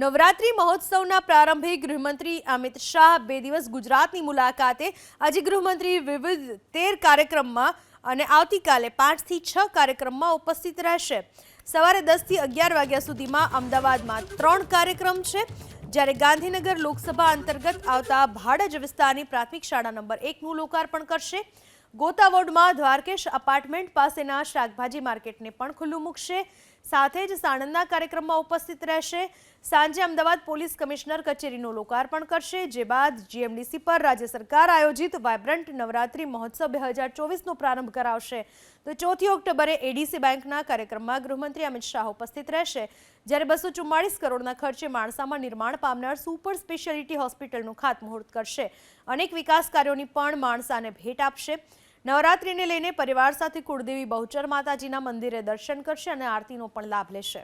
નવરાત્રી મહોત્સવના પ્રારંભે ગૃહમંત્રી અમિત શાહ બે દિવસ ગુજરાતની મુલાકાતે આજે ગૃહમંત્રી વિવિધ તેર કાર્યક્રમમાં અને આવતીકાલે પાંચથી છ કાર્યક્રમમાં ઉપસ્થિત રહેશે. સવારે દસથી અગિયાર વાગ્યા સુધીમાં અમદાવાદમાં ત્રણ કાર્યક્રમ છે. જ્યારે ગાંધીનગર લોકસભા અંતર્ગત આવતા ભાડજ વિસ્તારની પ્રાથમિક શાળા નંબર એકનું લોકાર્પણ કરશે. ગોતાવોડમાં દ્વારકેશ અપાર્ટમેન્ટ પાસેના શાકભાજી માર્કેટને પણ ખુલ્લું મૂકશે. સાથે જ સાણંદના કાર્યક્રમમાં ઉપસ્થિત રહેશે. સાંજે અમદાવાદ પોલીસ કમિશનર કચેરીનું લોકાર્પણ કરશે, જે બાદ જીએમડીસી પર રાજ્ય સરકાર આયોજિત વાયબ્રન્ટ નવરાત્રી મહોત્સવ બે હજાર ચોવીસનો પ્રારંભ કરાવશે. તો ચોથી ઓક્ટોબરે એડીસી બેંકના કાર્યક્રમમાં ગૃહમંત્રી અમિત શાહ ઉપસ્થિત રહેશે. જ્યારે બસો ચુમ્માળીસ કરોડના ખર્ચે માણસામાં નિર્માણ પામનાર સુપર સ્પેશિયાલિટી હોસ્પિટલનું ખાતમુહૂર્ત કરશે. અનેક વિકાસ કાર્યોની પણ માણસાને ભેટ આપશે. નવરાત્રીને લઈને પરિવાર સાથે કુળદેવી બહુચર માતાજીના મંદિરે દર્શન કરશે અને આરતીનો પણ લાભ લેશે.